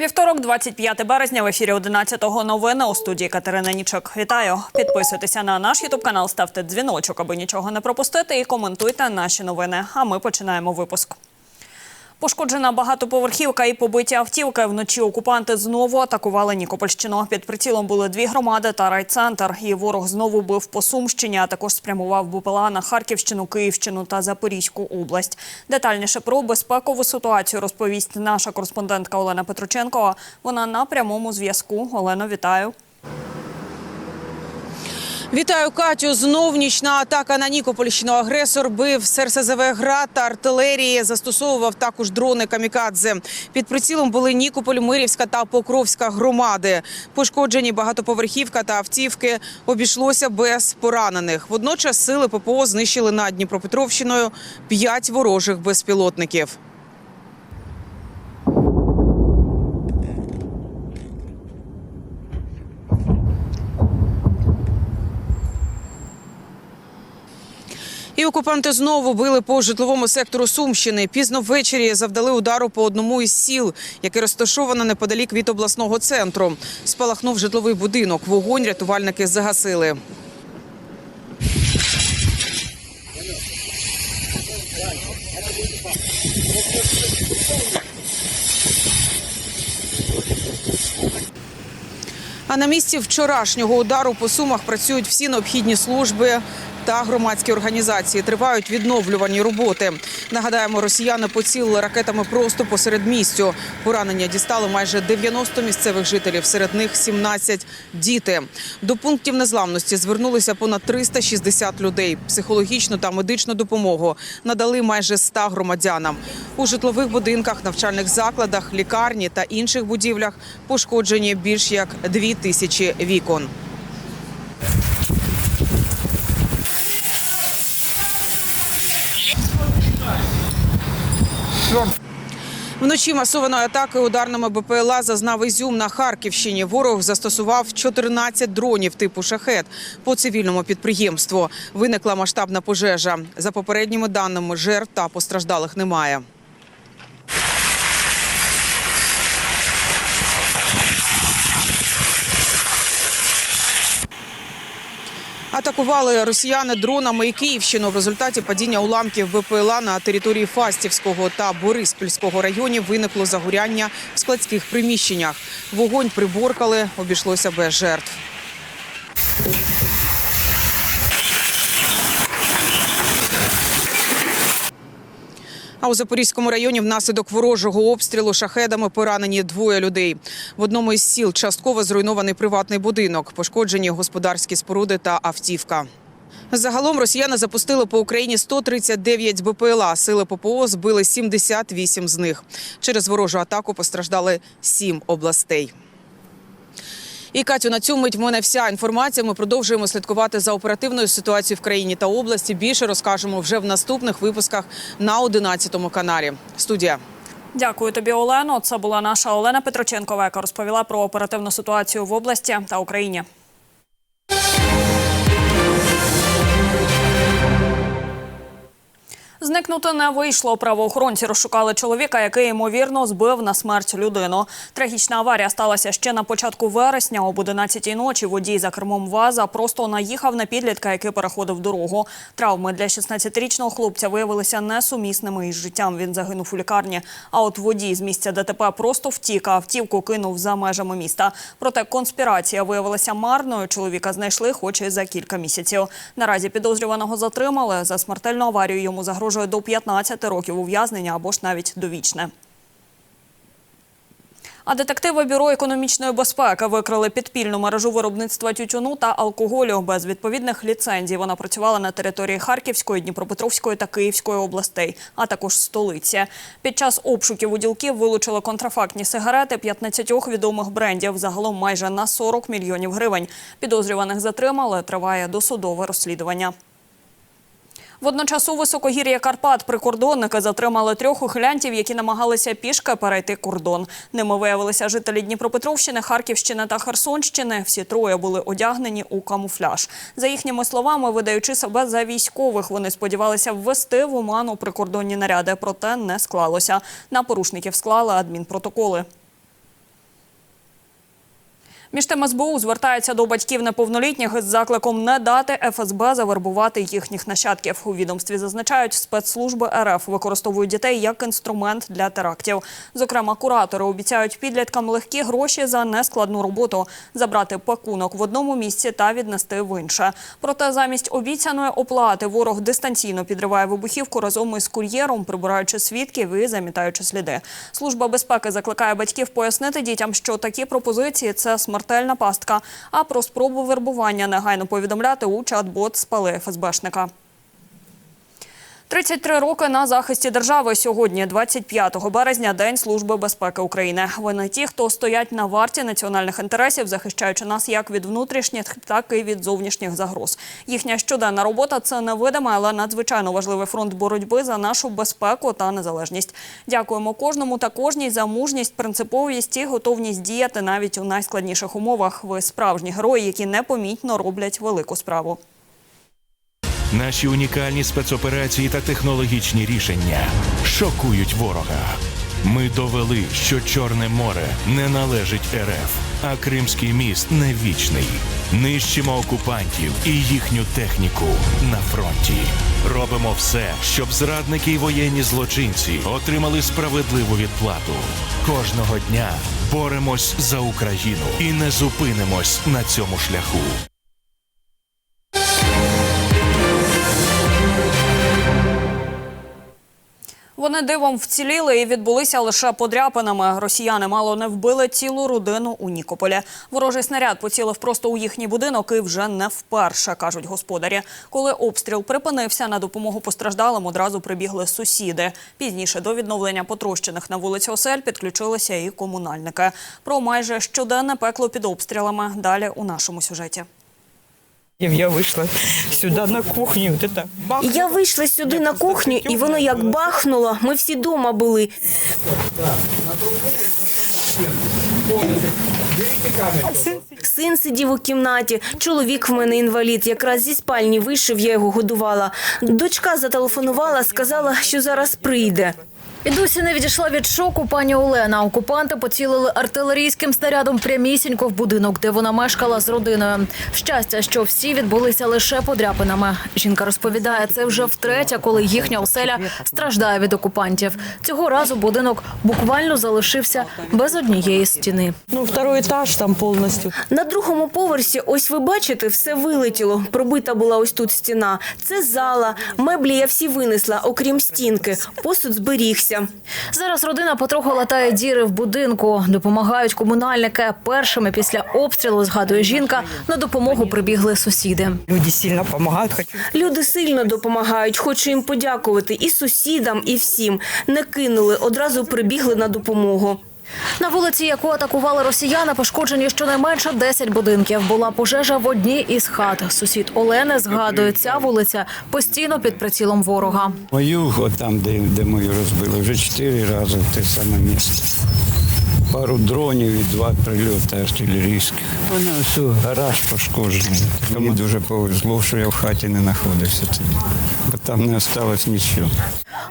Вівторок, 25 березня, в ефірі 11-го новини у студії Катерина Нічок. Вітаю! Підписуйтеся на наш ютуб канал, ставте дзвіночок, аби нічого не пропустити, і коментуйте наші новини. А ми починаємо випуск. Пошкоджена багатоповерхівка і побиті автівки. Вночі окупанти знову атакували Нікопольщину. Під прицілом були дві громади та райцентр. І ворог знову бив по Сумщині, а також спрямував БПЛА на Харківщину, Київщину та Запорізьку область. Детальніше про безпекову ситуацію розповість наша кореспондентка Олена Петроченкова. Вона на прямому зв'язку. Олено, вітаю. Вітаю Катю. Знов нічна атака на Нікопольщину. Агресор бив з РСЗВ град та артилерії. Застосовував також дрони камікадзе. Під прицілом були Нікополь, Мирівська та Покровська громади. Пошкоджені багатоповерхівка та автівки. Обійшлося без поранених. Водночас сили ППО знищили над Дніпропетровщиною п'ять ворожих безпілотників. І окупанти знову били по житловому сектору Сумщини. Пізно ввечері завдали удару по одному із сіл, яке розташовано неподалік від обласного центру. Спалахнув житловий будинок. Вогонь рятувальники загасили. А на місці вчорашнього удару по сумах працюють всі необхідні служби та громадські організації. Тривають відновлювані роботи. Нагадаємо, росіяни поцілили ракетами просто посеред містю. Поранення дістали майже 90 місцевих жителів. Серед них 17 – діти. До пунктів незламності звернулися понад 360 людей. Психологічну та медичну допомогу надали майже 100 громадянам. У житлових будинках, навчальних закладах, лікарні та інших будівлях пошкоджені більш як 2 тисячі вікон. Вночі масованої атаки ударними БПЛА зазнав Ізюм на Харківщині. Ворог застосував 14 дронів типу шахет по цивільному підприємству. Виникла масштабна пожежа. За попередніми даними, жертв та постраждалих немає. Атакували росіяни дронами і Київщину. В результаті падіння уламків ВПЛА на території Фастівського та Бориспільського районів виникло загоряння в складських приміщеннях. Вогонь приборкали, обійшлося без жертв. А у Запорізькому районі внаслідок ворожого обстрілу шахедами поранені двоє людей. В одному із сіл частково зруйнований приватний будинок, пошкоджені господарські споруди та автівка. Загалом росіяни запустили по Україні 139 БПЛА. Сили ППО збили 78 з них. Через ворожу атаку постраждали 7 областей. І Катю, на цю мить в мене вся інформація. Ми продовжуємо слідкувати за оперативною ситуацією в країні та області. Більше розкажемо вже в наступних випусках на 11 каналі. Студія. Дякую тобі, Олено. Це була наша Олена Петроченкова, яка розповіла про оперативну ситуацію в області та Україні. Зникнути не вийшло. Правоохоронці розшукали чоловіка, який ймовірно збив на смерть людину. Трагічна аварія сталася ще на початку вересня. Об 11-й ночі водій за кермом ВАЗа просто наїхав на підлітка, який переходив дорогу. Травми для 16-річного хлопця виявилися несумісними із життям. Він загинув у лікарні. А от водій з місця ДТП просто втік, а автівку кинув за межами міста. Проте конспірація виявилася марною. Чоловіка знайшли, хоч і за кілька місяців. Наразі підозрюваного затримали. За смертельну аварію йому загрожує до 15 років ув'язнення або ж навіть довічне. А детективи бюро економічної безпеки викрили підпільну мережу виробництва тютюну та алкоголю без відповідних ліцензій. Вона працювала на території Харківської, Дніпропетровської та Київської областей, а також столиці. Під час обшуків у ділків вилучили контрафактні сигарети 15 відомих брендів, загалом майже на 40 мільйонів гривень. Підозрюваних затримали. Триває досудове розслідування. Водночас у високогір'я Карпат прикордонники затримали трьох ухилянтів, які намагалися пішки перейти кордон. Ними виявилися жителі Дніпропетровщини, Харківщини та Херсонщини. Всі троє були одягнені у камуфляж. За їхніми словами, видаючи себе за військових, вони сподівалися ввести в оману прикордонні наряди, проте не склалося. На порушників склали адмінпротоколи. Між тим СБУ звертається до батьків неповнолітніх із закликом не дати ФСБ завербувати їхніх нащадків. У відомстві зазначають, спецслужби РФ використовують дітей як інструмент для терактів. Зокрема, куратори обіцяють підліткам легкі гроші за нескладну роботу, забрати пакунок в одному місці та віднести в інше. Проте замість обіцяної оплати ворог дистанційно підриває вибухівку разом із кур'єром, прибираючи свідків і замітаючи сліди. Служба безпеки закликає батьків пояснити дітям, що такі пропозиції це смертельна пастка. А про спробу вербування негайно повідомляти у чат-бот спали ФСБшника. 33 роки на захисті держави сьогодні, 25 березня, День служби безпеки України. Вони ті, хто стоять на варті національних інтересів, захищаючи нас як від внутрішніх, так і від зовнішніх загроз. Їхня щоденна робота це невидимий, але надзвичайно важливий фронт боротьби за нашу безпеку та незалежність. Дякуємо кожному та кожній за мужність, принциповість і готовність діяти навіть у найскладніших умовах. Ви справжні герої, які непомітно роблять велику справу. Наші унікальні спецоперації та технологічні рішення шокують ворога. Ми довели, що Чорне море не належить РФ, а Кримський міст не вічний. Нищимо окупантів і їхню техніку на фронті. Робимо все, щоб зрадники й воєнні злочинці отримали справедливу відплату. Кожного дня боремось за Україну і не зупинимось на цьому шляху. Вони дивом вціліли і відбулися лише подряпинами. Росіяни мало не вбили цілу родину у Нікополі. Ворожий снаряд поцілив просто у їхній будинок і вже не вперше, кажуть господарі. Коли обстріл припинився, на допомогу постраждалим одразу прибігли сусіди. Пізніше до відновлення потрощених на вулиці Осель підключилися і комунальники. Про майже щоденне пекло під обстрілами далі у нашому сюжеті. Я вийшла сюди на кухню. Я вийшла сюди на кухню, і воно як бахнуло. Ми всі дома були. Син сидів у кімнаті, чоловік в мене інвалід. Якраз зі спальні вийшов, я його годувала. Дочка зателефонувала, сказала, що зараз прийде. І досі не відійшла від шоку пані Олена. Окупанти поцілили артилерійським снарядом прямісінько в будинок, де вона мешкала з родиною. Щастя, що всі відбулися лише подряпинами. Жінка розповідає, це вже втретє, коли їхня оселя страждає від окупантів. Цього разу будинок буквально залишився без однієї стіни. Ну, второй этаж там повністю. На другому поверсі, ось ви бачите, все вилетіло. Пробита була ось тут стіна. Це зала. Меблі я всі винесла, окрім стінки. Посуд зберігся. Зараз родина потроху латає діри в будинку. Допомагають комунальники. Першими після обстрілу, згадує жінка, на допомогу прибігли сусіди. Люди сильно допомагають. Хочу Люди сильно допомагають. Хочу їм подякувати і сусідам, і всім. Не кинули, одразу прибігли на допомогу. На вулиці, яку атакували росіяни, пошкоджені щонайменше 10 будинків. Була пожежа в одній із хат. Сусід Олени згадує, ця вулиця постійно під прицілом ворога. Мою, от там, де, де мою розбили, вже чотири рази в те саме місце. Пару дронів і два прильоти артилерійських. У мене все, гараж пошкоджений. Мені дуже повезло, що я в хаті не знаходився тоді, бо там не залишилось нічого.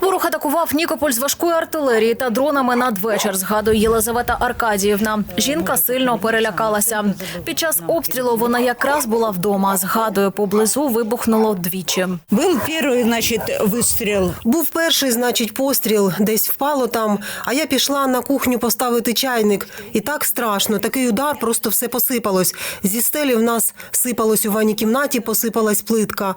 Ворог атакував Нікополь з важкої артилерії та дронами надвечір, згадує Єлизавета Аркадіївна. Жінка сильно перелякалася. Під час обстрілу вона якраз була вдома. Згадує, поблизу вибухнуло двічі. Був перший, значить, вистріл. Був перший, значить, постріл, десь впало там, а я пішла на кухню поставити чайник. І так страшно, такий удар, просто все посипалось. Зі стелі в нас сипалось у ванній кімнаті, посипалась плитка.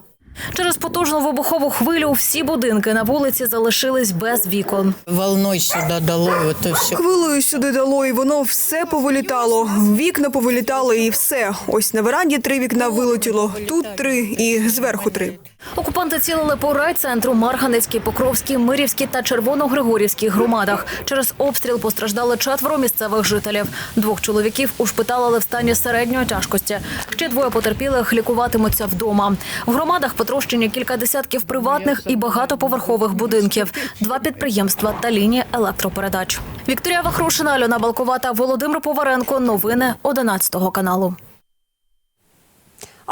Через потужну вибухову хвилю всі будинки на вулиці залишились без вікон. Волной сюди дало, от все. Хвилою сюди дало, і воно все повилітало. Вікна повилітали і все. Ось на веранді три вікна вилетіло, тут три і зверху три. Окупанти цілили по райцентру Марганецькій, Покровській, Мирівській та Червоногригорівській громадах. Через обстріл постраждали четверо місцевих жителів. Двох чоловіків ушпиталили в стані середньої тяжкості. Ще двоє потерпілих лікуватимуться вдома. В громадах потрощені кілька десятків приватних і багатоповерхових будинків, два підприємства та лінії електропередач. Вікторія Вахрушина, Альона Балкова та Володимир Поваренко. Новини 11 каналу.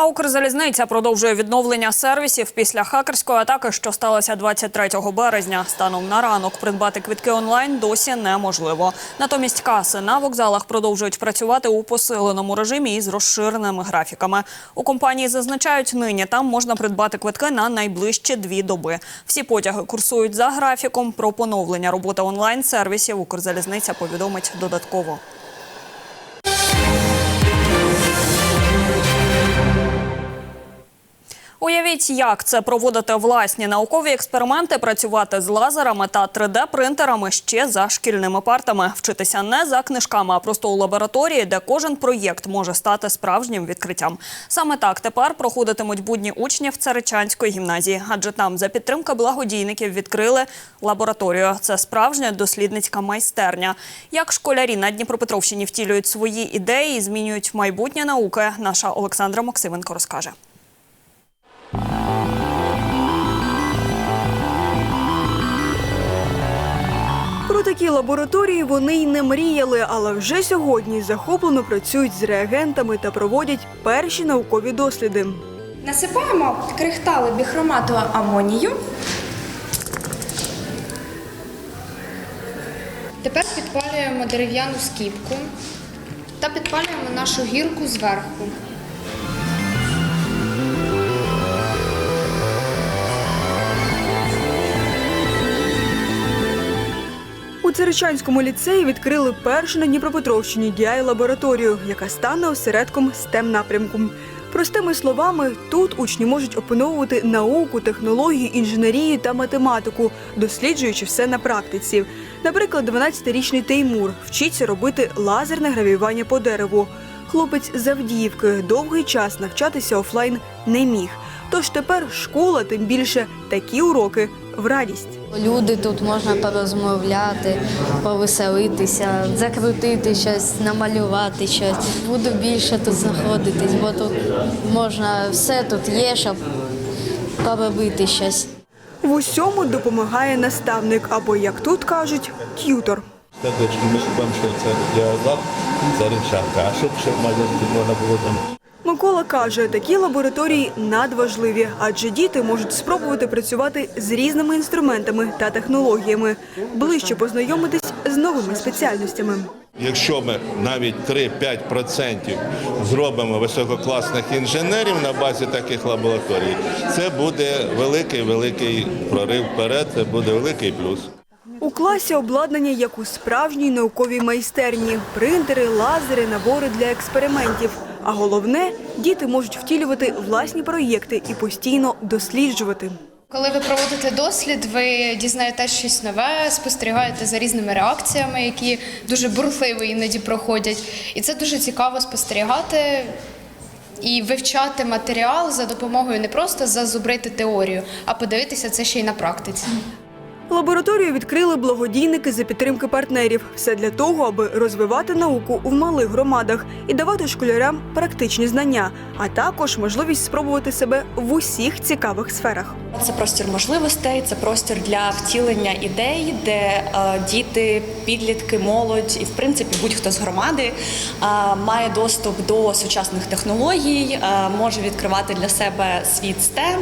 А Укрзалізниця продовжує відновлення сервісів після хакерської атаки, що сталося 23 березня. Станом на ранок придбати квитки онлайн досі неможливо. Натомість каси на вокзалах продовжують працювати у посиленому режимі із розширеними графіками. У компанії зазначають, нині там можна придбати квитки на найближчі дві доби. Всі потяги курсують за графіком. Про поновлення роботи онлайн сервісів Укрзалізниця повідомить додатково. Уявіть, як це проводити власні наукові експерименти, працювати з лазерами та 3D-принтерами ще за шкільними партами, вчитися не за книжками, а просто у лабораторії, де кожен проєкт може стати справжнім відкриттям. Саме так тепер проходитимуть будні учнів Царичанської гімназії, адже там за підтримки благодійників відкрили лабораторію. Це справжня дослідницька майстерня. Як школярі на Дніпропетровщині втілюють свої ідеї і змінюють майбутнє науки, наша Олександра Максименко розкаже. Про такі лабораторії вони й не мріяли, але вже сьогодні захоплено працюють з реагентами та проводять перші наукові досліди. Насипаємо крихтали біхромату амонію. Тепер підпалюємо дерев'яну скіпку та підпалюємо нашу гірку зверху. У Царичанському ліцеї відкрили першу на Дніпропетровщині діай лабораторію, яка стане осередком stem напрямку. Простими словами, тут учні можуть опановувати науку, технології, інженерію та математику, досліджуючи все на практиці. Наприклад, 12-річний Теймур вчиться робити лазерне гравіювання по дереву. Хлопець з Авдіївки довгий час навчатися офлайн не міг. Тож тепер школа, тим більше такі уроки в радість. Люди тут можна порозмовляти, повеселитися, закрутити щось, намалювати щось. Буду більше тут знаходитись, бо тут можна все тут є, щоб поробити щось. В усьому допомагає наставник або, як тут кажуть, т'ютор. Ми шукаємо, що це для азарт, це рівчанка. А щоб ще можна було там Микола каже, такі лабораторії надважливі, адже діти можуть спробувати працювати з різними інструментами та технологіями, ближче познайомитись з новими спеціальностями. Якщо ми навіть 3-5% зробимо висококласних інженерів на базі таких лабораторій, це буде великий великий прорив вперед, це буде великий плюс. У класі обладнання як у справжній науковій майстерні, принтери, лазери, набори для експериментів. А головне, діти можуть втілювати власні проєкти і постійно досліджувати. Коли ви проводите дослід, ви дізнаєтесь щось нове, спостерігаєте за різними реакціями, які дуже бурхливо іноді проходять. І це дуже цікаво спостерігати і вивчати матеріал за допомогою не просто зазубрити теорію, а подивитися це ще й на практиці. Лабораторію відкрили благодійники за підтримки партнерів. Все для того, аби розвивати науку у малих громадах і давати школярям практичні знання, а також можливість спробувати себе в усіх цікавих сферах. Це простір можливостей, це простір для втілення ідей, де е, діти, підлітки, молодь і в принципі будь-хто з громади е, має доступ до сучасних технологій, е, може відкривати для себе світ STEM,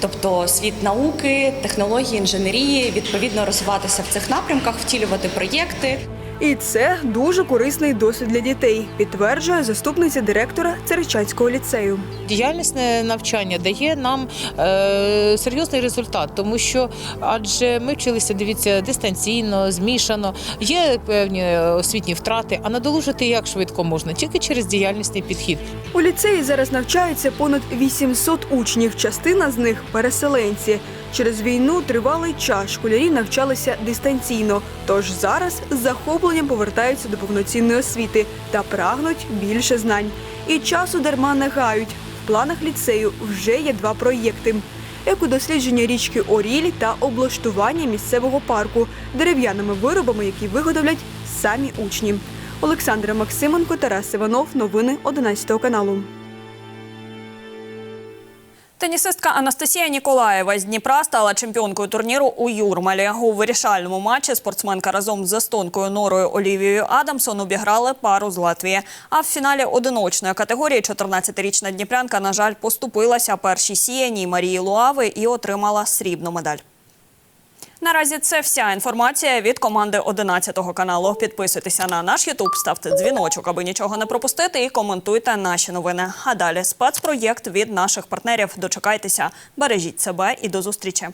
тобто світ науки, технології, інженерії, відповідно розвиватися в цих напрямках, втілювати проєкти. І це дуже корисний досвід для дітей, підтверджує заступниця директора Церечанського ліцею. Діяльність навчання дає нам е, серйозний результат, тому що адже ми вчилися, дивіться, дистанційно, змішано, є певні освітні втрати, а надолужити як швидко можна, тільки через діяльнісний підхід. У ліцеї зараз навчається понад 800 учнів. Частина з них переселенці. Через війну тривалий час школярі навчалися дистанційно. Тож зараз з захопленням повертаються до повноцінної освіти та прагнуть більше знань. І часу дарма не гають. В планах ліцею вже є два проєкти. Екодослідження річки Оріль та облаштування місцевого парку дерев'яними виробами, які виготовлять самі учні. Олександра Максименко, Тарас Іванов. Новини 11 каналу. Тенісистка Анастасія Ніколаєва з Дніпра стала чемпіонкою турніру у Юрмалі. У вирішальному матчі спортсменка разом з естонкою Норою Олівією Адамсон обіграли пару з Латвії. А в фіналі одиночної категорії 14-річна дніпрянка, на жаль, поступилася першій сіяній Марії Луави і отримала срібну медаль. Наразі це вся інформація від команди 11 каналу. Підписуйтеся на наш Ютуб, ставте дзвіночок, аби нічого не пропустити, і коментуйте наші новини. А далі спецпроєкт від наших партнерів. Дочекайтеся, бережіть себе і до зустрічі.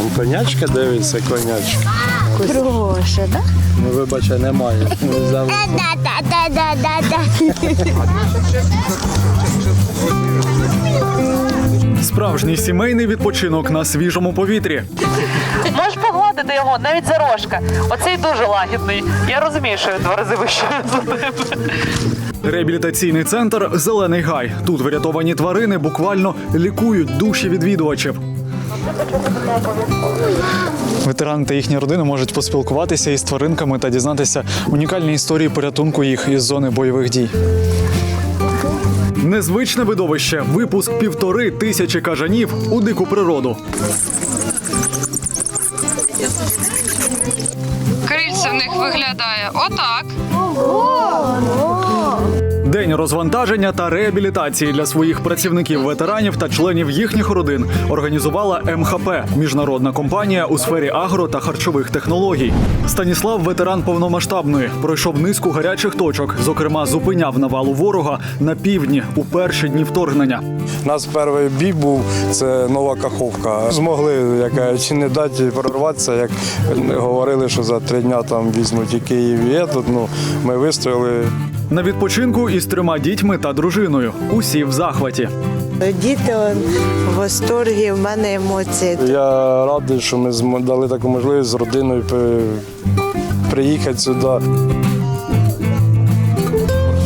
Там конячка дивиться, конячка. Хороше, так? Ну, вибачте, немає. Ну, Справжній сімейний відпочинок на свіжому повітрі. Можеш погладити його навіть за рожка. Оцей дуже лагідний. Я розумію, що він два рази вище за тебе. Реабілітаційний центр Зелений гай. Тут врятовані тварини буквально лікують душі відвідувачів. Ветерани та їхні родини можуть поспілкуватися із тваринками та дізнатися унікальні історії порятунку їх із зони бойових дій. Незвичне видовище. Випуск півтори тисячі кажанів у дику природу. Крильце в них виглядає отак. День розвантаження та реабілітації для своїх працівників, ветеранів та членів їхніх родин організувала МХП міжнародна компанія у сфері агро та харчових технологій. Станіслав, ветеран повномасштабної, пройшов низку гарячих точок. Зокрема, зупиняв навалу ворога на півдні у перші дні вторгнення. У нас перший бій був це нова каховка. Змогли яка, чи не дати прорватися, як говорили, що за три дня там візьмуть і Київ і етот, Ну, ми вистояли. На відпочинку із трьома дітьми та дружиною. Усі в захваті. Діти в восторгі, в мене емоції. Я радий, що ми дали таку можливість з родиною приїхати сюди.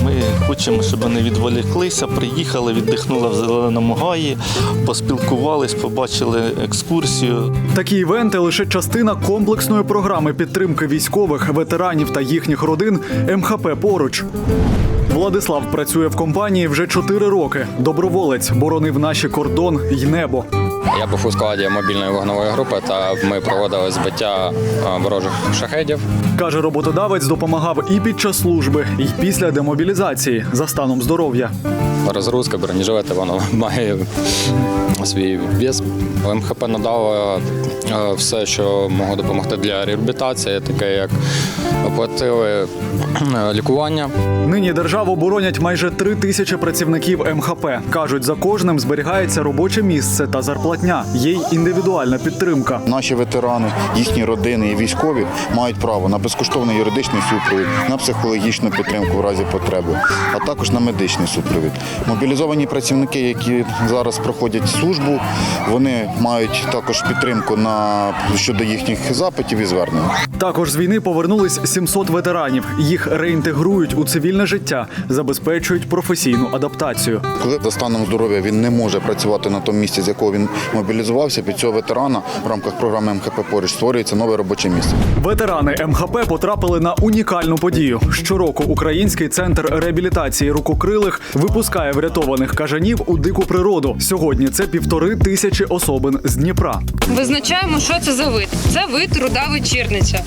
Ми хочемо, щоб вони відволіклися, приїхали, віддихнули в зеленому гаї, поспілкувались, побачили екскурсію. Такі івенти лише частина комплексної програми підтримки військових, ветеранів та їхніх родин МХП поруч. Владислав працює в компанії вже 4 роки. Доброволець боронив наші кордон й небо. Я був у складі мобільної вогневої групи, та ми проводили збиття е, ворожих шахедів. Каже, роботодавець допомагав і під час служби, і після демобілізації за станом здоров'я. Розгрузка, бронежилети, воно має свій вес. МХП надало е, все, що могло допомогти для реабілітації, таке як оплатили лікування. Нині державу боронять майже три тисячі працівників МХП. кажуть, за кожним зберігається робоче місце та зарплатня. Є й індивідуальна підтримка. Наші ветерани, їхні родини і військові мають право на безкоштовний юридичний супровід, на психологічну підтримку в разі потреби, а також на медичний супровід. Мобілізовані працівники, які зараз проходять службу, вони мають також підтримку на щодо їхніх запитів і звернень. Також з війни повернулись 700 ветеранів. Їх реінтегрують у цивільне життя, забезпечують професійну адаптацію. Коли за станом здоров'я він не може працювати на тому місці, з якого він мобілізувався, під цього ветерана в рамках програми МХП поруч створюється нове робоче місце. Ветерани МХП потрапили на унікальну подію. Щороку Український центр реабілітації рукокрилих випускає врятованих кажанів у дику природу. Сьогодні це півтори тисячі особин з Дніпра. Визначаємо, що це за вид. Це вид руда вечірниця.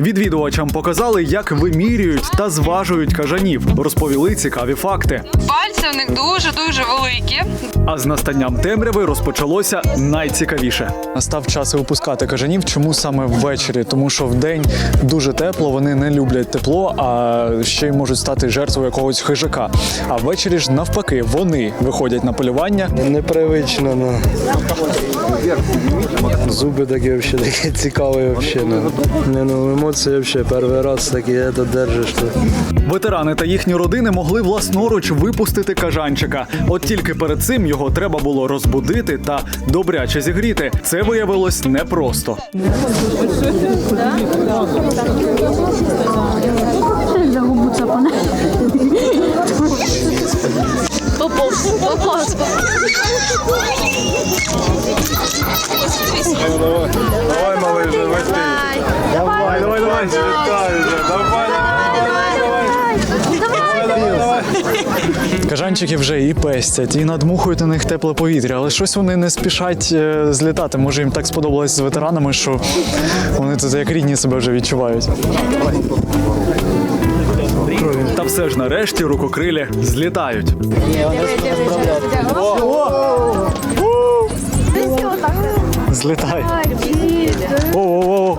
Відвідувачам показали, як вимірюють та зважують кажанів. Розповіли цікаві факти. Пальці в них дуже дуже великі. А з настанням темряви розпочалося найцікавіше. Настав час випускати кажанів. Чому саме ввечері? Тому що вдень дуже тепло, вони не люблять тепло, а ще й можуть стати жертвою якогось хижака. А ввечері ж навпаки, вони виходять на полювання. Непривично, ну. Зуби такі взагалі такі цікаві взагалі. Ну. Не, ну, емоції взагалі перший раз такі це держиш. Ветерани та їхні родини могли власноруч випустити кажанчика. От тільки перед цим його треба було розбудити та добряче зігріти. Це виявилось непросто. Давай, малий, вже вийти. давай, давай, давай. Кажанчики вже і пестять, і надмухують на них тепле повітря, але щось вони не спішать е, злітати. Може їм так сподобалось з ветеранами, що вони тут як рідні себе вже відчувають. Все ж нарешті рукокрилі злітають. Злітай. О-о-о.